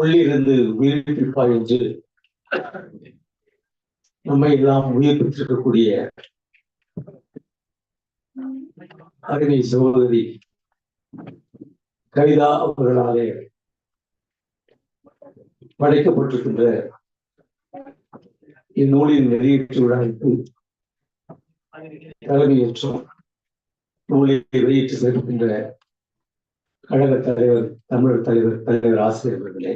உள்ளிருந்து உயிர்ப்பிப்பார் என்று நம்மை எல்லாம் உயிர் பெற்றிருக்கக்கூடிய அருமை சகோதரி கவிதா அவர்களாலே படைக்கப்பட்டிருக்கின்ற இந்நூலின் வெளியீட்டு விழாவிற்கு தலைமையேற்றும் நூலை வெளியிட்டு சேர்க்கின்ற கழக தலைவர் தமிழர் தலைவர் தலைவர் ஆசிரியர் அவர்களே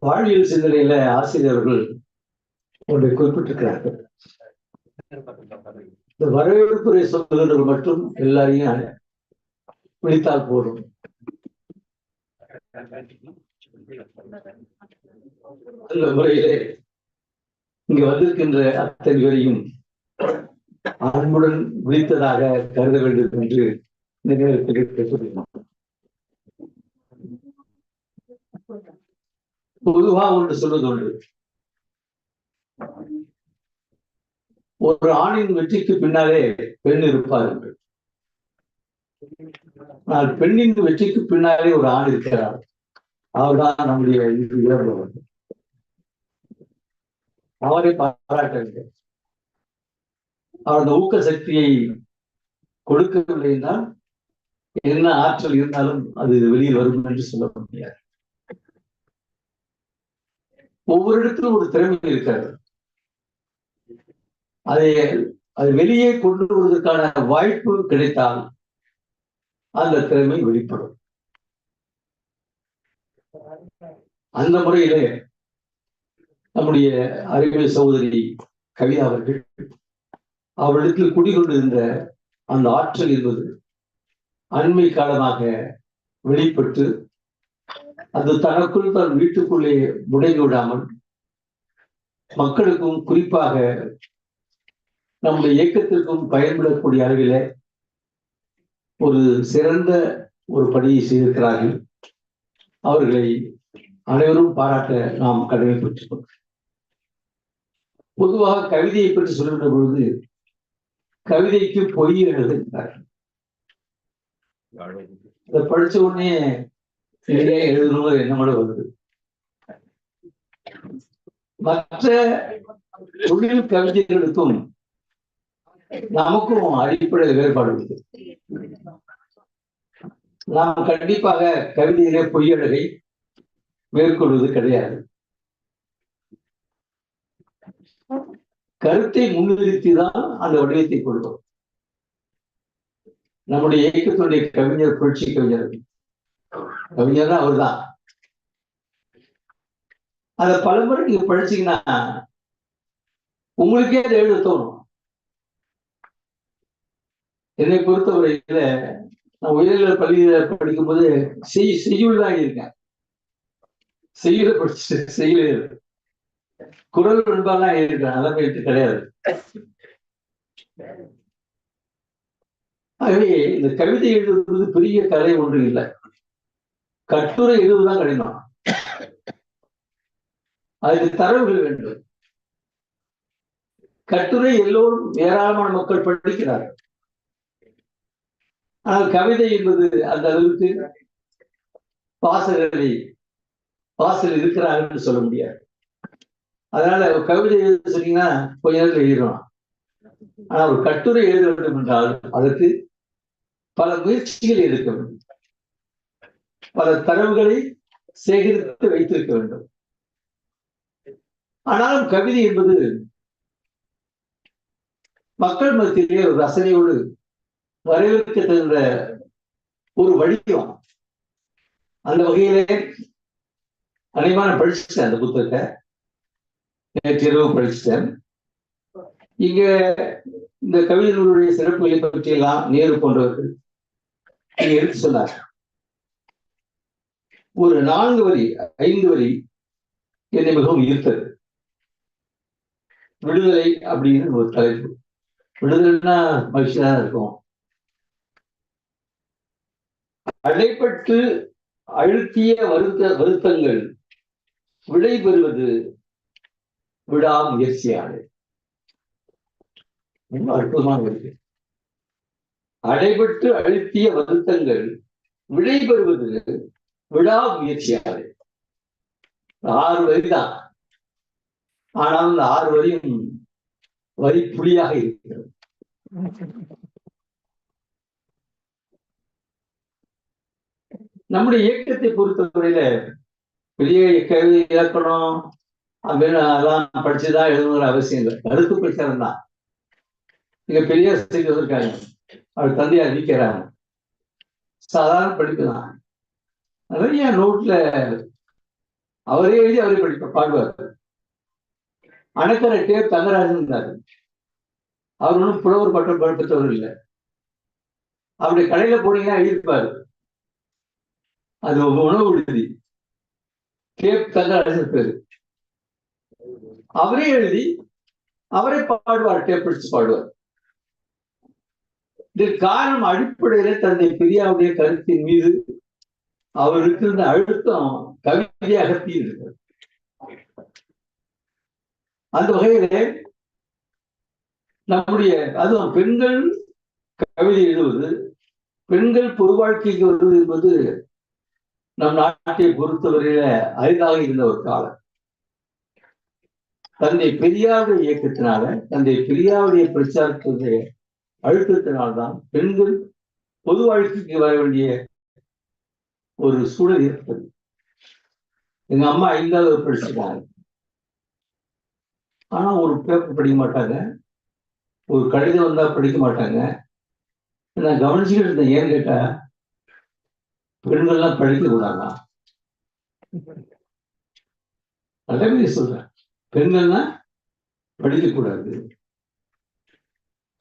வாழ்வியல் சிந்தனையில ஆசிரியர்கள் ஒன்றை குறிப்பிட்டிருக்கிறார்கள். இந்த வரவேற்புரை சொல்லுகள் மட்டும் எல்லாரையும் விழித்தால் போதும். அந்த முறையிலே இங்கு வந்திருக்கின்ற அத்தனை பேரையும் அன்புடன் விழித்ததாக கருத வேண்டும் என்று இந்த நேரத்தில் சொல்லினோம் பொதுவா ஒன்று சொல்வது உண்டு ஒரு ஆணின் வெற்றிக்கு பின்னாலே பெண் இருப்பார் என்று. ஆனால் பெண்ணின் வெற்றிக்கு பின்னாலே ஒரு ஆண் இருக்கிறார். அவர்தான் நம்முடைய இயல்பவர் அவரை பாராட்ட வேண்டும் அவர் அந்த ஊக்க சக்தியை கொடுக்கவில்லை என்றால் என்ன ஆற்றல் இருந்தாலும் அது வெளியில் வரும் என்று சொல்ல முடியாது. ஒவ்வொரு இடத்திலும் ஒரு திறமை இருக்காது அதை அது வெளியே கொண்டு வருவதற்கான வாய்ப்பு கிடைத்தால் அந்த திறமை வெளிப்படும். அந்த முறையிலே நம்முடைய அறிவியல் சகோதரி கவிதா அவர்கள் அவரிடத்தில் குடிகொண்டிருந்த அந்த ஆற்றல் என்பது அண்மை காலமாக வெளிப்பட்டு அது தனக்குள் தன் வீட்டுக்குள்ளே முடங்கி விடாமல் மக்களுக்கும் குறிப்பாக நம்முடைய இயக்கத்திற்கும் பயன்படக்கூடிய அளவில ஒரு சிறந்த ஒரு பணியை செய்திருக்கிறார்கள். அவர்களை அனைவரும் பாராட்ட நாம் கடமைப்பட்டிருக்கோம். பொதுவாக கவிதையை பற்றி சொல்லுகின்ற பொழுது கவிதைக்கு பொய் எழுதுகிறார்கள் இதை படிச்ச உடனே சரியா எழுதணும் என்னோட வருது. மற்ற தொழில் கவிதைகளுக்கும் நமக்கும் அடிப்படை வேறுபாடு உள்ளது நாம் கண்டிப்பாக கவிதையிலே பொய்யழகை மேற்கொள்வது கிடையாது. கருத்தை முன்னிறுத்தி தான் அந்த வடிவத்தை கொள்வோம். நம்முடைய இயக்கத்துடைய கவிஞர் புரட்சி கவிஞர் கவிஞர் அவர் தான் அதை பலமுறை நீங்க படிச்சீங்கன்னா உங்களுக்கே அதை எழுத தோணும். என்னை பொறுத்தவரையில நான் உயர்நிலை பள்ளியில படிக்கும் போது செய் செய்யுள் தான் இருக்கேன். செய்யுள படிச்சு செய்யல குரல் பண்பாலாம் இருக்கேன் அதெல்லாம் எடுத்து கிடையாது. ஆகவே இந்த கவிதை எழுதுவது பெரிய கலை ஒன்று இல்லை. கட்டுரை எழுதுதான் கடினம். அதுக்கு தரவுகள் வேண்டும். கட்டுரை எல்லோரும் ஏராளமான மக்கள் படிக்கிறார்கள். ஆனால் கவிதை என்பது அந்த அளவுக்கு பாசகரை பாசல் இருக்கிறார்கள் சொல்ல முடியாது. அதனால கவிதை எழுத சொன்னீங்கன்னா கொஞ்ச நேரத்தில் எழுதிடலாம். ஆனா ஒரு கட்டுரை எழுத வேண்டும் என்றால் அதற்கு பல முயற்சிகள் இருக்க வேண்டும். பல தரவுகளை சேகரித்து வைத்திருக்க வேண்டும். ஆனாலும் கவிதை என்பது மக்கள் மத்தியிலே ஒரு ரசனையோடு வரவேற்க தகுந்த ஒரு வடிவம். அந்த வகையிலே அனைவான படிச்சுட்டேன் அந்த புத்தகத்தை. நேற்று இரவு படிச்சுட்டேன். இங்க இந்த கவிதைகளுடைய சிறப்புகளை பற்றி எல்லாம் நேரு போன்றவர்கள் எடுத்து சொன்னார்கள். ஒரு நான்கு வரி ஐந்து வரி என்னை மிகவும் ஈர்த்தது. விடுதலை அப்படின்னு ஒரு தலைப்பு. விடுதலைன்னா மகிழ்ச்சியா தான் இருக்கும். அடைப்பட்டு அழுத்திய வருத்த வருத்தங்கள் விடை பெறுவது விடாமுயற்சியானது. ரொம்ப அற்புதமாக இருக்கு அடைபட்டு அழுத்திய வருத்தங்கள் விடை பெறுவது விழா முயற்சியாது. ஆறு வரிதான். ஆனால் அந்த ஆறு வரியும் வரி புலியாக இருக்கிறது. நம்முடைய இயக்கத்தை பொறுத்தவரையில பெரிய கல்வி இலக்கணம் அப்படின்னு அதெல்லாம் படிச்சுதான் எழுதுங்கிற அவசியம் இல்லை. கருத்து பிரச்சாரம் தான். இங்க பெரிய செய்து வந்திருக்காங்க அவர் தந்தையை அறிவிக்கிறாங்க சாதாரண படிப்பு தான். நிறைய நோட்ல அவரே எழுதி அவரே படிப்ப பாடுவார். அணக்கரை டேப் தங்கராஜன் இருந்தார் அவர் ஒன்றும் புலவர் பட்டம் பெற்றவர் இல்லை. அவருடைய கடையில போனீங்கன்னா எழுதியிருப்பாரு. அது உணவு விடுதி கேப் தங்கராஜன் பேரு. அவரே எழுதி அவரே பாடுவார் டேப் பிடிச்சு பாடுவார். இதற்கு காரணம் அடிப்படையில தந்தை பெரியாவுடைய கருத்தின் மீது அவருக்கு இருந்த அழுத்தம் கவிதையாக தீர்ந்தது. அந்த வகையிலே நம்முடைய அதுவும் பெண்கள் கவிதை எழுதுவது பெண்கள் பொது வாழ்க்கைக்கு வருவது என்பது நம் நாட்டை பொறுத்தவரையில அரிதாக இருந்த ஒரு காலம். தந்தை பெரியாருடைய இயக்கத்தினால தந்தை பெரியாருடைய பிரச்சாரத்துடைய அழுத்தத்தினால்தான் பெண்கள் பொது வாழ்க்கைக்கு வர வேண்டிய ஒரு சூழல் ஏற்பது எங்க அம்மா ஐந்தாவது படிச்சிருக்காங்க. ஆனா ஒரு பேப்பர் படிக்க மாட்டாங்க. ஒரு கடிதம் வந்தா படிக்க மாட்டாங்க. நான் கவனிச்சுக்கிட்டு இருந்தேன் ஏன்னு கேட்டா பெண்கள்லாம் படிக்க கூடாதா? நல்லவே சொல்றேன் பெண்கள்லாம் படிக்கக்கூடாது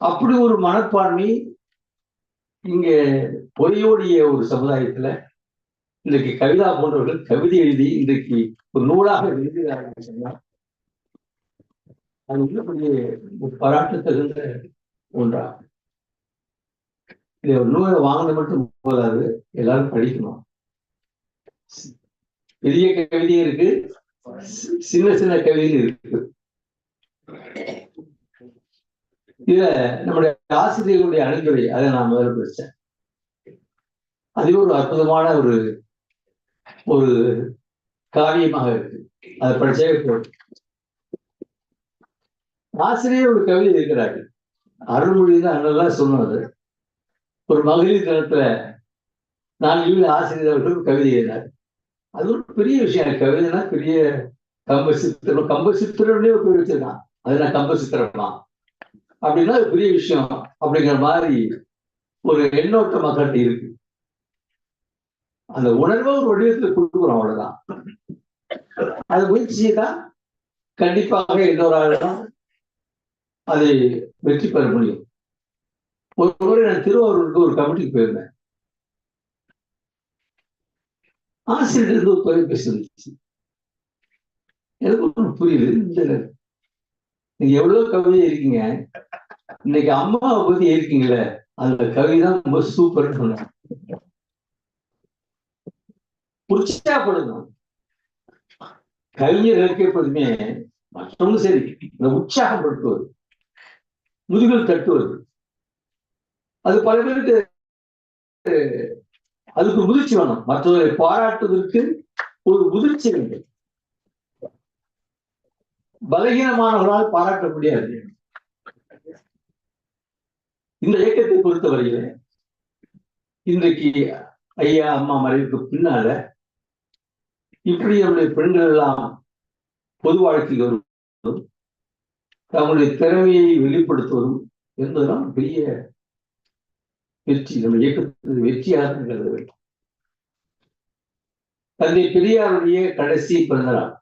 அப்படி ஒரு மனப்பான்மை இங்க பொய்யோடைய ஒரு சமுதாயத்துல இன்றைக்கு கவிதா போன்றவர்கள் கவிதை எழுதி இன்றைக்கு ஒரு நூலாக எழுதுகிறார்கள் சொன்னால் அது உள்ளபடியே பாராட்டு தகுந்த ஒன்றா இதை ஒரு நூலை வாங்கின மட்டும் போதாது எல்லாரும் படிக்கணும். பெரிய கவிதை இருக்கு சின்ன சின்ன கவிதையும் இருக்கு. இத நம்முடைய ஆசிரியர்களுடைய அணுகுறை அதை நான் முதல்ல படிச்சேன். அது ஒரு அற்புதமான ஒரு ஒரு காவியமாக இருக்கு. அதை படிச்சே போதும். ஆசிரியர் ஒரு கவிதை இருக்கிறார்கள் அருள்மொழி தான் நல்லா சொன்னது ஒரு மகளிர் தினத்துல நான் இல்ல ஆசிரியர் அவர்கள் கவிதை எழுதினார். அது ஒரு பெரிய விஷயம். கவிதைனா பெரிய கம்ப சித்திரம் கம்ப சித்திரம்னே ஒரு பேர் அது நான் கம்ப சித்திரமா அப்படின்னா அது பெரிய விஷயம். அப்படிங்கிற மாதிரி ஒரு எண்ணோட்ட மக்கள்கிட்ட இருக்கு அந்த உணர்வை ஒரு வடிவத்துல கொடுக்குறோம் அவ்வளவுதான். அது முயற்சி செய்தா கண்டிப்பாக இன்னொரு ஆளுதான் அதை வெற்றி பெற முடியும். ஒரு முறை நான் திருவாரூருக்கு ஒரு கமிட்டிக்கு போயிருந்தேன். ஆசிரியர் இருந்து ஒரு தொலைபேசி வந்துச்சு. எனக்கு ஒன்றும் புரியுது இந்த நீங்க எவ்வளவு கவிதை இருக்கீங்க இன்னைக்கு அம்மாவை பத்தி இருக்கீங்களே அந்த கவிதை தான் ரொம்ப சூப்பர்னு சொன்னேன் உற்சாகப்படணும் கவிஞர்களுக்கு எப்போதுமே மற்றவங்களும் சரி இந்த உற்சாகப்படுத்துவது முதுகில் தட்டுவது அது பல பேருக்கு அதுக்கு முதிர்ச்சி வேணும். மற்றவர்களை பாராட்டுவதற்கு ஒரு முதிர்ச்சி வேண்டும். பலகீனமானவர்களால் பாராட்ட முடியாது. இந்த இயக்கத்தை பொறுத்தவரையில இன்றைக்கு ஐயா அம்மா மறைவுக்கு பின்னால இப்படி நம்முடைய பெண்கள் எல்லாம் பொது வாழ்க்கைக்கு வருவதும் தங்களுடைய திறமையை வெளிப்படுத்துவதும் என்பதெல்லாம் பெரிய வெற்றி. நம்ம இயக்கத்தின் வெற்றியாக கருத வேண்டும். தந்தை பெரியாருடைய கடைசி பிறந்தநாள்.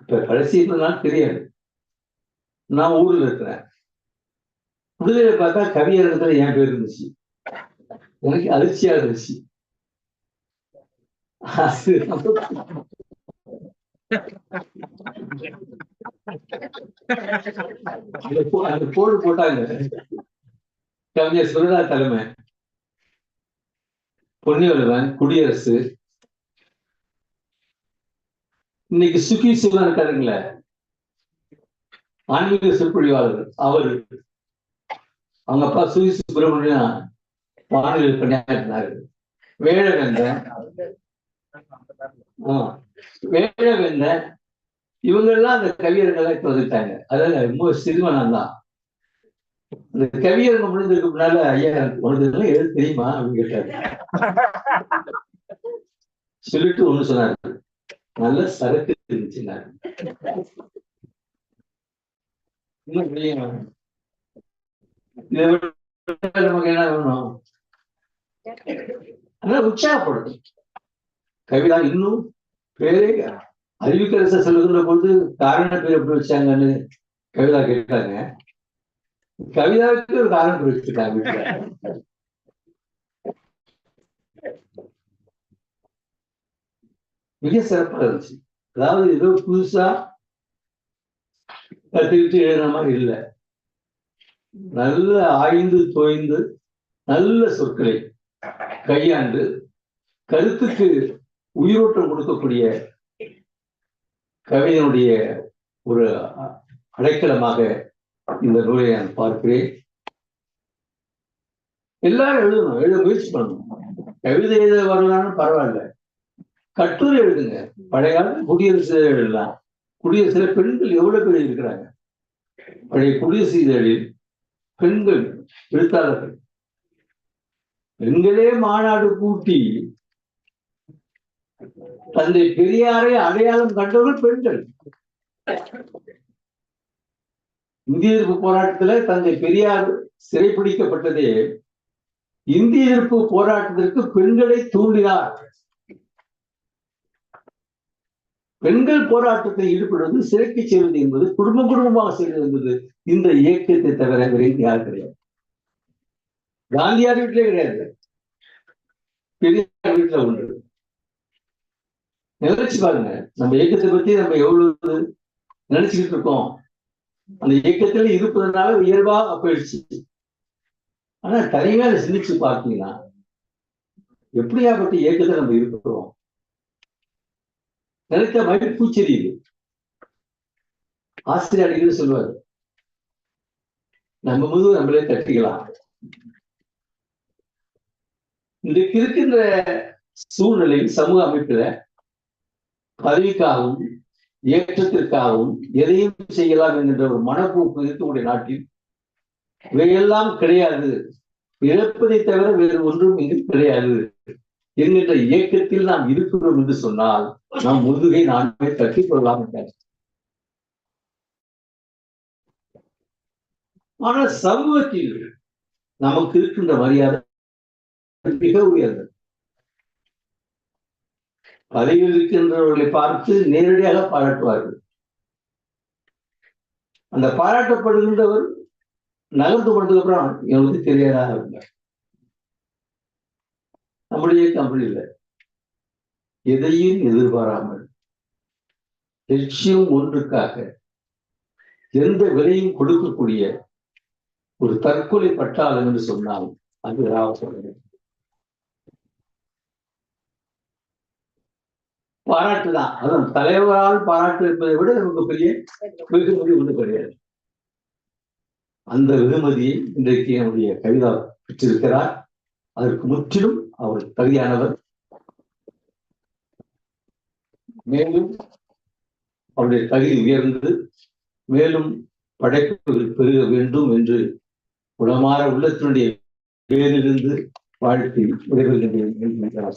இப்ப கடைசி பிறந்த நாள் தெரியாது. நான் ஊரில் இருக்கிறேன். விடுதலை பார்த்தா கவியரங்கத்துல என் பேர் இருந்துச்சு. எனக்கு அதிர்ச்சியா இருந்துச்சு. அது போடு போட்டாங்க கவிஞர் சுரதா தலைமை பொன்னியவன் குடியரசு இன்னைக்கு சுகி சிவன் இருக்காருங்களே ஆன்மீக சொற்பொழிவாளர் அவரு அவங்க அப்பா சுகி சுப்பிரமணியம் வானிலை பணியா வேழவேந்தன் ஆ, வேழவேந்தன் இவங்க எல்லாம் அந்த கவியர்களை தொகுத்தாங்க வந்துட்டாங்க. அதாவது ரொம்ப சிறுவனம் தான் இந்த கவியரங்க முடிஞ்சதுக்கு முன்னால ஐயா உனக்கு எது எழுத தெரியுமா? அப்படின்னு கேட்டாரு. சொல்லிட்டு ஒண்ணு சொன்னாரு. நல்ல சரக்கு இருந்துச்சுன்னாரு. இன்னும் இதை நமக்கு என்ன வேணும்? அதனால உற்சாகப்படும் கவிதா இன்னும் பேரே அறிவிக்கரச சொல்லுகிற பொழுது காரண பேர் எப்படி வச்சாங்கன்னு கவிதா கேட்டாங்க. கவிதாவுக்கு ஒரு காரணம் பேர் வச்சிருக்காங்க? மிக சிறப்பா இருந்துச்சு. அதாவது ஏதோ புதுசா கத்துக்கிட்டு எழுதுற மாதிரி இல்லை. நல்ல ஆய்ந்து தோய்ந்து நல்ல சொற்களை கையாண்டு கருத்துக்கு உயிரோட்டம் கொடுக்கக்கூடிய கவிதையினுடைய ஒரு அ- அடைக்கலமாக இந்த நூலை நான் பார்க்கிறேன். எல்லாரும் எழுதணும் எழுத முயற்சி பண்ணணும். கவிதை எழுத வரலாம்னு பரவாயில்ல. கட்டுரை எழுதுங்க. பழைய காலத்து குடியரசு எழுதலாம். குடியரசுல பெண்கள் எவ்வளவு பேர் இருக்கிறாங்க? பழைய குடியரசு இதழில் பெண்கள் எழுத்தாளர்கள். பெண்களே மாநாடு கூட்டி தந்தை பெரியாரை அடையாளம் கண்டவர்கள் பெண்கள். இந்திய எதிர்ப்பு போராட்டத்துல தந்தை பெரியார் சிறைப்பிடிக்கப்பட்டதே இந்திய எதிர்ப்பு போராட்டத்திற்கு பெண்களை தூண்டினார். பெண்கள் போராட்டத்தில் ஈடுபடுவது சிறைக்கு செய்வது என்பது குடும்ப குடும்பமாக செய்வது என்பது இந்த இயக்கத்தை தவிர வேறு யார் கிடையாது. காந்தியார் வீட்டிலே கிடையாது. பெரியார் வீட்டில் ஒன்று. நினைச்சு பாருங்க. நம்ம இயக்கத்தை பத்தி நம்ம எவ்வளவு நினைச்சுக்கிட்டு இருக்கோம். அந்த இயக்கத்துல இருப்பதனால இயல்பா போயிடுச்சு. ஆனா தனியா சிந்திச்சு பார்த்தீங்கன்னா எப்படியாப்பட்ட இயக்கத்தை நம்ம இருக்கிறோம்? நினைத்த மாதிரி பூச்செரியுது ஆசிரியர் அடிக்கடி சொல்லுவாரு நம்ம முது நம்மளே தட்டிக்கலாம். இன்றைக்கு இருக்கின்ற சூழ்நிலை சமூக அமைப்புல பதவிக்காகவும் ஏற்றத்திற்காகவும் எதையும் செய்யலாம் என்கின்ற ஒரு மனப்போக்கு இருக்கக்கூடிய நாட்டில் இவையெல்லாம் கிடையாது. இழப்பதை தவிர வேறு ஒன்றும் இங்கு கிடையாது என்கின்ற இயக்கத்தில் நாம் இருக்கிறோம் என்று சொன்னால் நாம் முதுகை நாமே தட்டிக் கொள்ளலாம் என்றார். ஆனால் சமூகத்தில் நமக்கு இருக்கின்ற மரியாதை மிக உயர்ந்தது. பதவியில் இருக்கின்றவர்களை பார்த்து நேரடியாக பாராட்டுவார்கள். அந்த பாராட்டப்படுகின்றவர் நகர்ந்து போனதுக்கு அப்புறம் எங்களுக்கு தெரியாதா? இருந்தார் நம்முடைய கம்பெனி இல்லை. எதையும் எதிர்பாராமல் லட்சியம் ஒன்றுக்காக எந்த விலையும் கொடுக்கக்கூடிய ஒரு தற்கொலை பட்டாளம் என்று சொன்னால் அது ராவசோழன் பாராட்டு தான் அதுவும் தலைவரால் பாராட்டு என்பதை விட நமக்கு பெரிய வெகுமதி ஒன்று கிடையாது. அந்த வெகுமதியை இன்றைக்கு என்னுடைய கவிதா பெற்றிருக்கிறார். அதற்கு முற்றிலும் அவர் தகுதியானவர். மேலும் அவருடைய தகுதி உயர்ந்து மேலும் படைப்புகள் பெருக வேண்டும் என்று உளமாற உள்ளத்தினுடைய பேரிலிருந்து வாழ்த்தி விடைபெறுகின்றேன்.